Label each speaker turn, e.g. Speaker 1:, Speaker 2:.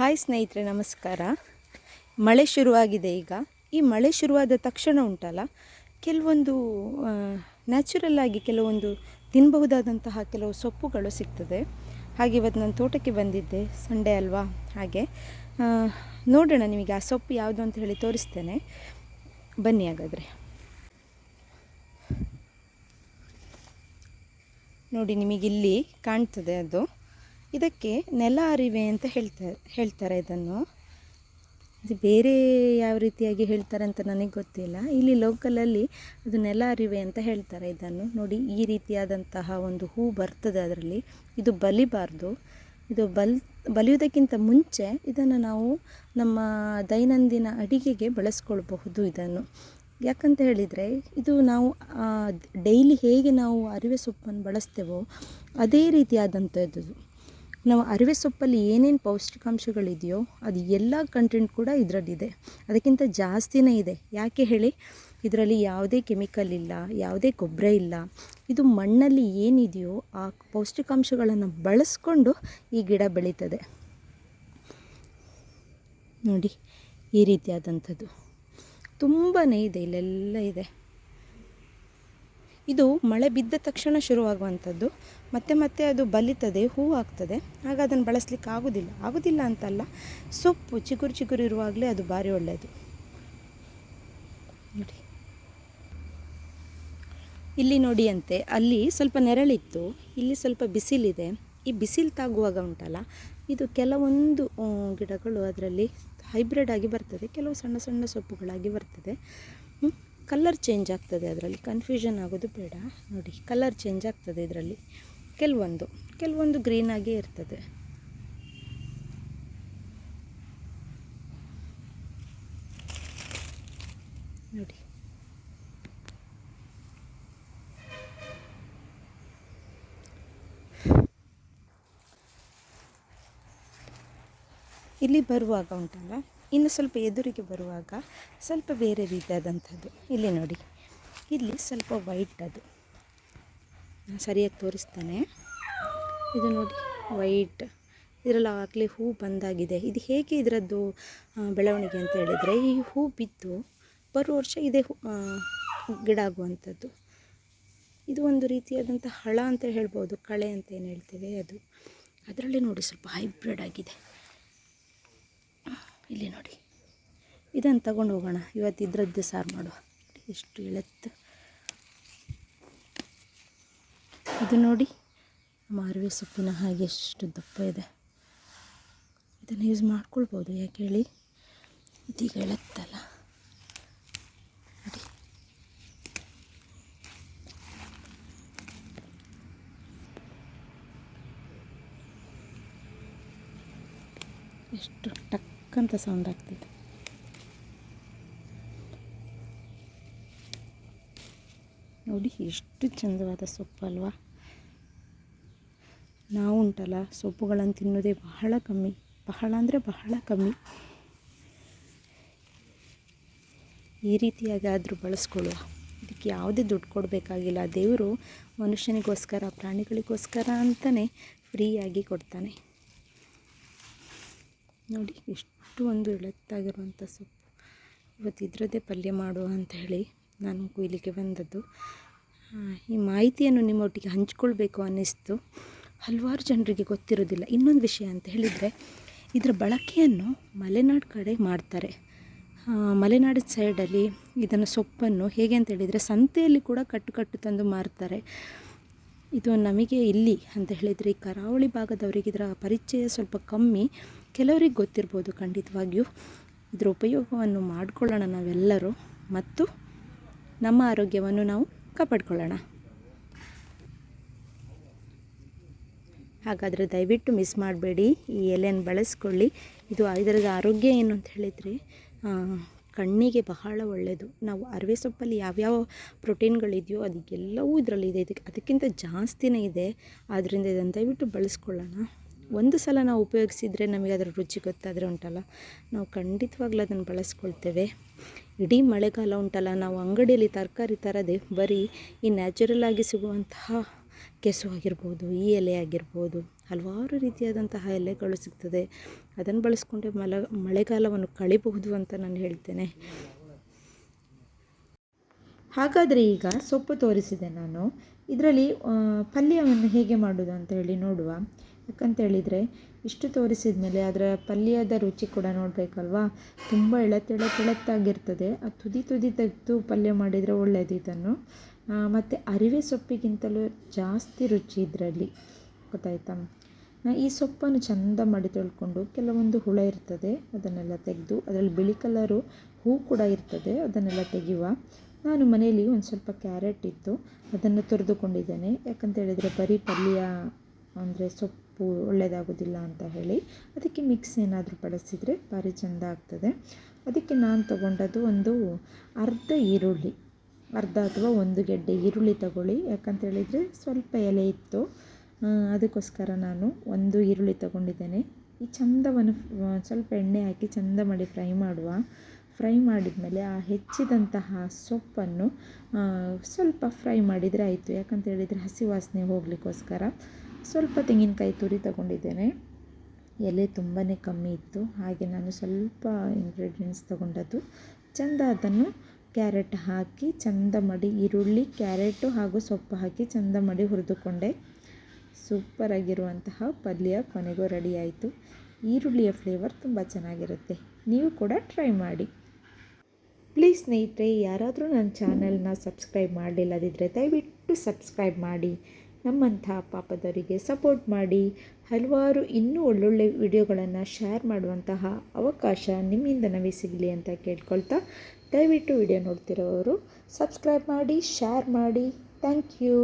Speaker 1: Hi ಸ್ನೇಹಿತರೆ, ನಮಸ್ಕಾರ. ಮಳೆ ಶುರುವಾಗಿದೆ ಈಗ. ಈ ಮಳೆ ಶುರುವಾದ ತಕ್ಷಣ ಉಂಟಲ್ಲ, ಕೆಲವೊಂದು ನ್ಯಾಚುರಲ್ ಆಗಿ ಕೆಲವೊಂದು ತಿನ್ನಬಹುದಾದಂತಹ ಕೆಲವು ಸೊಪ್ಪುಗಳು ಸಿಗ್ತದೆ. ಹಾಗೆ ಇವತ್ತು ನಾನು ತೋಟಕ್ಕೆ ಬಂದಿದ್ದೆ, ಸಂಡೇ ಅಲ್ವಾ? ಹಾಗೆ ನೋಡೋಣ ನಿಮಗೆ ಆ ಸೊಪ್ಪು ಯಾವುದು ಅಂತ ಹೇಳಿ ತೋರಿಸ್ತೇನೆ. ಬನ್ನಿ ಹಾಗಾದರೆ. ನೋಡಿ ನಿಮಗಿಲ್ಲಿ ಕಾಣ್ತದೆ ಅದು. ಇದಕ್ಕೆ ನೆಲ ಅರಿವೆ ಅಂತ ಹೇಳ್ತಾರೆ ಹೇಳ್ತಾರೆ ಇದನ್ನು. ಇದು ಬೇರೆ ಯಾವ ರೀತಿಯಾಗಿ ಹೇಳ್ತಾರೆ ಅಂತ ನನಗೆ ಗೊತ್ತಿಲ್ಲ. ಇಲ್ಲಿ ಲೋಕಲಲ್ಲಿ ಅದು ನೆಲ ಅರಿವೆ ಅಂತ ಹೇಳ್ತಾರೆ ಇದನ್ನು. ನೋಡಿ, ಈ ರೀತಿಯಾದಂತಹ ಒಂದು ಹೂ ಬರ್ತದೆ ಅದರಲ್ಲಿ. ಇದು ಬಲಿಬಾರ್ದು. ಇದು ಬಲ್, ಬಲಿಯುವುದಕ್ಕಿಂತ ಮುಂಚೆ ಇದನ್ನು ನಾವು ನಮ್ಮ ದೈನಂದಿನ ಅಡಿಗೆಗೆ ಬಳಸ್ಕೊಳ್ಬಹುದು ಇದನ್ನು. ಯಾಕಂತ ಹೇಳಿದರೆ, ಇದು ನಾವು ಡೈಲಿ ಹೇಗೆ ನಾವು ಅರಿವೆ ಸೊಪ್ಪನ್ನು ಬಳಸ್ತೇವೋ, ಅದೇ ರೀತಿಯಾದಂಥದ್ದು. ನಾವು ಅರಿವೆ ಸೊಪ್ಪಲ್ಲಿ ಏನೇನು ಪೌಷ್ಟಿಕಾಂಶಗಳಿದೆಯೋ ಅದು ಎಲ್ಲ ಕಂಟೆಂಟ್ ಕೂಡ ಇದರಲ್ಲಿದೆ. ಅದಕ್ಕಿಂತ ಜಾಸ್ತಿನೇ ಇದೆ. ಯಾಕೆ ಹೇಳಿ? ಇದರಲ್ಲಿ ಯಾವುದೇ ಕೆಮಿಕಲ್ ಇಲ್ಲ, ಯಾವುದೇ ಗೊಬ್ಬರ ಇಲ್ಲ. ಇದು ಮಣ್ಣಲ್ಲಿ ಏನಿದೆಯೋ ಆ ಪೌಷ್ಟಿಕಾಂಶಗಳನ್ನು ಬಳಸ್ಕೊಂಡು ಈ ಗಿಡ ಬೆಳೀತದೆ. ನೋಡಿ, ಈ ರೀತಿಯಾದಂಥದ್ದು. ತುಂಬಾ ಇದೆ, ಇಲ್ಲೆಲ್ಲ ಇದೆ. ಇದು ಮಳೆ ಬಿದ್ದ ತಕ್ಷಣ ಶುರುವಾಗುವಂಥದ್ದು. ಮತ್ತೆ ಮತ್ತೆ ಅದು ಬಲಿತದೆ ಹೂ ಆಗ್ತದೆ ಆಗ ಅದನ್ನು ಬಳಸಲಿಕ್ಕೆ ಆಗೋದಿಲ್ಲ. ಆಗೋದಿಲ್ಲ ಅಂತಲ್ಲ, ಸೊಪ್ಪು ಚಿಗುರು ಚಿಗುರು ಇರುವಾಗಲೇ ಅದು ಭಾರಿ ಒಳ್ಳೆಯದು. ನೋಡಿ. ಇಲ್ಲಿ ನೋಡಿ ಅಂತೆ ಅಲ್ಲಿ ಸ್ವಲ್ಪ ನೆರಳಿತ್ತು, ಇಲ್ಲಿ ಸ್ವಲ್ಪ ಬಿಸಿಲಿದೆ. ಈ ಬಿಸಿಲು ತಾಗುವಾಗ ಉಂಟಲ್ಲ, ಇದು ಕೆಲವೊಂದು ಗಿಡಗಳು ಅದರಲ್ಲಿ ಹೈಬ್ರಿಡ್ ಆಗಿ ಬರ್ತದೆ, ಕೆಲವು ಸಣ್ಣ ಸಣ್ಣ ಸೊಪ್ಪುಗಳಾಗಿ ಬರ್ತದೆ. ಕಲರ್ ಚೇಂಜ್ ಆಗ್ತದೆ ಅದರಲ್ಲಿ. ಕನ್ಫ್ಯೂಷನ್ ಆಗೋದು ಬೇಡ. ನೋಡಿ ಕಲರ್ ಚೇಂಜ್ ಆಗ್ತದೆ ಇದರಲ್ಲಿ. ಕೆಲವೊಂದು. ಕೆಲವೊಂದು ಗ್ರೀನ್ ಆಗೇ ಇರ್ತದೆ. ನೋಡಿ. ಇಲ್ಲಿ ಬರುವಾಗ ಉಂಟಲ್ಲ? ಇನ್ನು ಸ್ವಲ್ಪ ಎದುರಿಗೆ ಬರುವಾಗ ಸ್ವಲ್ಪ ಬೇರೆ ರೀತಿಯಾದಂಥದ್ದು. ಇಲ್ಲಿ ನೋಡಿ. ಇಲ್ಲಿ ಸ್ವಲ್ಪ ವೈಟ್ ಅದು. ಸರಿಯಾಗಿ ತೋರಿಸ್ತಾನೆ. ಇದು ನೋಡಿ ವೈಟ್ ಇದರಲ್ಲಿ ಆಗಲೇ ಹೂ ಬಂದಾಗಿದೆ. ಇದು ಹೇಗೆ ಇದರದ್ದು ಬೆಳವಣಿಗೆ ಅಂತ ಹೇಳಿದರೆ, ಈ ಹೂ ಬಿದ್ದು ಬರುವ ವರ್ಷ ಇದೇ ಗಿಡ ಆಗುವಂಥದ್ದು. ಇದು ಒಂದು ರೀತಿಯಾದಂಥ ಹಳ ಅಂತ ಹೇಳ್ಬೋದು. ಕಳೆ ಅಂತ ಏನು ಹೇಳ್ತೇವೆ ಅದು. ಅದರಲ್ಲಿ ನೋಡಿ ಸ್ವಲ್ಪ ಹೈಬ್ರಿಡ್ ಆಗಿದೆ. ಇಲ್ಲಿ ನೋಡಿ. ಇದನ್ನು ತಗೊಂಡು ಹೋಗೋಣ. ಇವತ್ತು ಇದ್ರದ್ದು ಸಾರು ಮಾಡುವ ಎಷ್ಟು ಎಳೆತ್ತು ಇದು ನೋಡಿ ಮಾರುವೆ ಸೊಪ್ಪಿನ ಹಾಗೆ ಎಷ್ಟು ದಪ್ಪ ಇದೆ. ಇದನ್ನು ಯೂಸ್ ಮಾಡ್ಕೊಳ್ಬೋದು, ಯಾಕೆ ಹೇಳಿ? ಇದೀಗ ಎಳೆತ್ತಲ್ಲ ನೋಡಿ. ಎಷ್ಟು ಟಕ್ ಅಂತ ಸೌಂಡ್ ಆಗ್ತಿದೆ. ನೋಡಿ, ಎಷ್ಟು ಚಂದವಾದ ಸೊಪ್ಪು ಅಲ್ವಾ? ನಾವು ಉಂಟಲ್ಲ, ಸೊಪ್ಪುಗಳನ್ನು ತಿನ್ನೋದೇ ಬಹಳ ಕಮ್ಮಿ. ಬಹಳ ಅಂದರೆ ಬಹಳ ಕಮ್ಮಿ. ಈ ರೀತಿಯಾಗಿ ಆದರೂ ಬಳಸ್ಕೊಳ್ಳುವ. ಇದಕ್ಕೆ ಯಾವುದೇ ದುಡ್ಡು ಕೊಡಬೇಕಾಗಿಲ್ಲ. ದೇವರು ಮನುಷ್ಯನಿಗೋಸ್ಕರ, ಪ್ರಾಣಿಗಳಿಗೋಸ್ಕರ ಅಂತಲೇ ಫ್ರೀಯಾಗಿ ಕೊಡ್ತಾನೆ. ನೋಡಿ, ಎಷ್ಟು ಒಂದು ಎಳೆತ್ತಾಗಿರುವಂಥ ಸೊಪ್ಪು. ಇವತ್ತು ಇದರದ್ದೇ ಪಲ್ಯ ಮಾಡುವ ಅಂತ ಹೇಳಿ ನಾನು ಕೊಯ್ಲಿಕ್ಕೆ ಬಂದದ್ದು. ಈ ಮಾಹಿತಿಯನ್ನು ನಿಮ್ಮೊಟ್ಟಿಗೆ ಹಂಚಿಕೊಳ್ಬೇಕು ಅನ್ನಿಸ್ತು. ಹಲವಾರು ಜನರಿಗೆ ಗೊತ್ತಿರೋದಿಲ್ಲ. ಇನ್ನೊಂದು ವಿಷಯ ಅಂತ ಹೇಳಿದರೆ, ಇದರ ಬಳಕೆಯನ್ನು ಮಲೆನಾಡು ಕಡೆ ಮಾಡ್ತಾರೆ. ಮಲೆನಾಡು ಸೈಡಲ್ಲಿ ಇದನ್ನು ಸೊಪ್ಪನ್ನು ಹೇಗೆ ಅಂತ ಹೇಳಿದರೆ, ಸಂತೆಯಲ್ಲಿ ಕೂಡ ಕಟ್ಟು ಕಟ್ಟು ತಂದು ಮಾರ್ತಾರೆ. ಇದು ನಮಗೆ ಇಲ್ಲಿ ಅಂತ ಹೇಳಿದರೆ, ಈ ಕರಾವಳಿ ಭಾಗದವರಿಗೆ ಇದರ ಪರಿಚಯ ಸ್ವಲ್ಪ ಕಮ್ಮಿ. ಕೆಲವರಿಗೆ ಗೊತ್ತಿರ್ಬೋದು ಖಂಡಿತವಾಗಿಯೂ. ಇದರ ಉಪಯೋಗವನ್ನು ಮಾಡಿಕೊಳ್ಳೋಣ ನಾವೆಲ್ಲರೂ ಮತ್ತು ನಮ್ಮ ಆರೋಗ್ಯವನ್ನು ನಾವು ಕಾಪಾಡಿಕೊಳ್ಳೋಣ. ಹಾಗಾದರೆ ದಯವಿಟ್ಟು ಮಿಸ್ ಮಾಡಬೇಡಿ, ಈ ಎಲೆಯನ್ನು ಬಳಸ್ಕೊಳ್ಳಿ. ಇದು ಇದರದ ಆರೋಗ್ಯ ಏನು ಅಂತ ಹೇಳಿದರೆ ಕಣ್ಣಿಗೆ ಬಹಳ ಒಳ್ಳೆಯದು ನಾವು ಅರಿವೆ ಸೊಪ್ಪಲ್ಲಿ ಯಾವ್ಯಾವ ಪ್ರೋಟೀನ್ಗಳಿದೆಯೋ ಅದಕ್ಕೆಲ್ಲವೂ ಇದರಲ್ಲಿ ಇದೆ ಇದಕ್ಕೆ ಅದಕ್ಕಿಂತ ಜಾಸ್ತಿನೇ ಇದೆ. ಆದ್ದರಿಂದ ಇದನ್ನು ದಯವಿಟ್ಟು ಬಳಸ್ಕೊಳ್ಳೋಣ. ಒಂದು ಸಲ ನಾವು ಉಪಯೋಗಿಸಿದರೆ ನಮಗೆ ಅದರ ರುಚಿ ಗೊತ್ತಾದರೆ ಉಂಟಲ್ಲ? ನಾವು ಖಂಡಿತವಾಗ್ಲೂ ಅದನ್ನು ಬಳಸ್ಕೊಳ್ತೇವೆ. ಇಡೀ ಮಳೆಗಾಲ ಉಂಟಲ್ಲ, ನಾವು ಅಂಗಡಿಯಲ್ಲಿ ತರಕಾರಿ ತರದೆ ಬರೀ ಈ ನ್ಯಾಚುರಲ್ ಆಗಿ ಸಿಗುವಂತಹ ಕೆಸು ಆಗಿರ್ಬೋದು, ಈ ಎಲೆ ಆಗಿರ್ಬೋದು, ಹಲವಾರು ರೀತಿಯಾದಂತಹ ಎಲೆಗಳು ಸಿಗ್ತದೆ. ಅದನ್ನು ಬಳಸ್ಕೊಂಡೆ ಮಲ, ಮಳೆಗಾಲವನ್ನು ಕಳಿಬಹುದು ಅಂತ ನಾನು ಹೇಳ್ತೇನೆ. ಹಾಗಾದರೆ ಈಗ ಸೊಪ್ಪು ತೋರಿಸಿದೆ ನಾನು. ಇದರಲ್ಲಿ ಪಲ್ಯವನ್ನು ಹೇಗೆ ಮಾಡೋದು ಅಂತ ಹೇಳಿ ನೋಡುವ. ಯಾಕಂತೇಳಿದರೆ, ಇಷ್ಟು ತೋರಿಸಿದ ಮೇಲೆ ಅದರ ಪಲ್ಯದ ರುಚಿ ಕೂಡ ನೋಡಬೇಕಲ್ವಾ? ತುಂಬ ಎಳೆತೆಳೆತೆಳೆತ್ತಾಗಿರ್ತದೆ ಆ ತುದಿ ತುದಿ ತೆಗೆದು ಪಲ್ಯ ಮಾಡಿದರೆ ಒಳ್ಳೆಯದು ಇದನ್ನು. ಮತ್ತು ಅರಿವೆ ಸೊಪ್ಪಿಗಿಂತಲೂ ಜಾಸ್ತಿ ರುಚಿ ಇದರಲ್ಲಿ. ಗೊತ್ತಾಯ್ತಾ? ಈ ಸೊಪ್ಪನ್ನು ಚಂದ ಮಾಡಿ ತೊಳ್ಕೊಂಡು ಕೆಲವೊಂದು ಹುಳ ಇರ್ತದೆ, ಅದನ್ನೆಲ್ಲ ತೆಗೆದು, ಅದರಲ್ಲಿ ಬಿಳಿ ಕಲರು ಹೂ ಕೂಡ ಇರ್ತದೆ, ಅದನ್ನೆಲ್ಲ ತೆಗೆಯುವ. ನಾನು ಮನೆಯಲ್ಲಿ ಒಂದು ಸ್ವಲ್ಪ ಕ್ಯಾರೆಟ್ ಇತ್ತು, ಅದನ್ನು ತುರಿದುಕೊಂಡಿದ್ದೇನೆ. ಯಾಕಂತ ಹೇಳಿದರೆ ಬರೀ ಪಲ್ಯ ಅಂದರೆ ಸೊಪ್ಪು ಒಳ್ಳೆಯದಾಗೋದಿಲ್ಲ ಅಂತ ಹೇಳಿ ಅದಕ್ಕೆ ಮಿಕ್ಸ್ ಏನಾದರೂ ಬಳಸಿದರೆ ಭಾರಿ ಚೆಂದ ಆಗ್ತದೆ. ಅದಕ್ಕೆ ನಾನು ತಗೊಂಡದ್ದು ಒಂದು ಅರ್ಧ ಈರುಳ್ಳಿ, ಅರ್ಧ ಅಥವಾ ಒಂದು ಗೆಡ್ಡೆ ಈರುಳ್ಳಿ ತಗೊಳ್ಳಿ. ಯಾಕಂತ ಹೇಳಿದರೆ ಸ್ವಲ್ಪ ಎಲೆ ಇತ್ತು ಅದಕ್ಕೋಸ್ಕರ ನಾನು ಒಂದು ಈರುಳ್ಳಿ ತಗೊಂಡಿದ್ದೇನೆ. ಈ ಚಂದವನ್ನು, ಸ್ವಲ್ಪ ಎಣ್ಣೆ ಹಾಕಿ ಚಂದ ಮಾಡಿ ಫ್ರೈ ಮಾಡುವ. ಫ್ರೈ ಮಾಡಿದ ಮೇಲೆ ಆ ಹೆಚ್ಚಿದಂತಹ ಸೊಪ್ಪನ್ನು ಸ್ವಲ್ಪ ಫ್ರೈ ಮಾಡಿದರೆ ಆಯಿತು. ಯಾಕಂತ ಹೇಳಿದರೆ ಹಸಿ ವಾಸನೆ ಹೋಗಲಿಕ್ಕೋಸ್ಕರ ಸ್ವಲ್ಪ ತೆಂಗಿನಕಾಯಿ ತುರಿ ತಗೊಂಡಿದ್ದೇನೆ. ಎಲೆ ತುಂಬಾ ಕಮ್ಮಿ ಇತ್ತು. ಹಾಗೆ ನಾನು ಸ್ವಲ್ಪ ಇಂಗ್ರೀಡಿಯೆಂಟ್ಸ್ ತಗೊಂಡದ್ದು ಚೆಂದ ಅದನ್ನು ಕ್ಯಾರೆಟ್ ಹಾಕಿ, ಚೆಂದ ಮಾಡಿ ಈರುಳ್ಳಿ, ಕ್ಯಾರೆಟು ಹಾಗೂ ಸೊಪ್ಪು ಹಾಕಿ ಚೆಂದ ಮಾಡಿ ಹುರಿದುಕೊಂಡೆ. ಸೂಪರಾಗಿರುವಂತಹ ಪಲ್ಯ ಕೊನೆಗೂ ರೆಡಿ ಆಯಿತು. ಈರುಳ್ಳಿಯ ಫ್ಲೇವರ್ ತುಂಬ ಚೆನ್ನಾಗಿರುತ್ತೆ. ನೀವು ಕೂಡ ಟ್ರೈ ಮಾಡಿ. ಪ್ಲೀಸ್ ಸ್ನೇಹಿತರೆ, ಯಾರಾದರೂ ನನ್ನ ಚಾನಲ್ನ ಸಬ್ಸ್ಕ್ರೈಬ್ ಮಾಡಲಿಲ್ಲದಿದ್ದರೆ ದಯವಿಟ್ಟು ಸಬ್ಸ್ಕ್ರೈಬ್ ಮಾಡಿ, ನಮ್ಮಂಥ ಪಾಪದವರಿಗೆ ಸಪೋರ್ಟ್ ಮಾಡಿ, ಹಲವಾರು ಇನ್ನೂ ಒಳ್ಳೊಳ್ಳೆ ವಿಡಿಯೋಗಳನ್ನು ಶೇರ್ ಮಾಡುವಂತಹ ಅವಕಾಶ ನಿಮ್ಮಿಂದ ನಮಗೆ ಸಿಗಲಿ ಅಂತ ಕೇಳ್ಕೊಳ್ತಾ ದಯವಿಟ್ಟು ವಿಡಿಯೋ ನೋಡ್ತಿರೋರು ಸಬ್ಸ್ಕ್ರೈಬ್ ಮಾಡಿ, ಶೇರ್ ಮಾಡಿ. Thank you.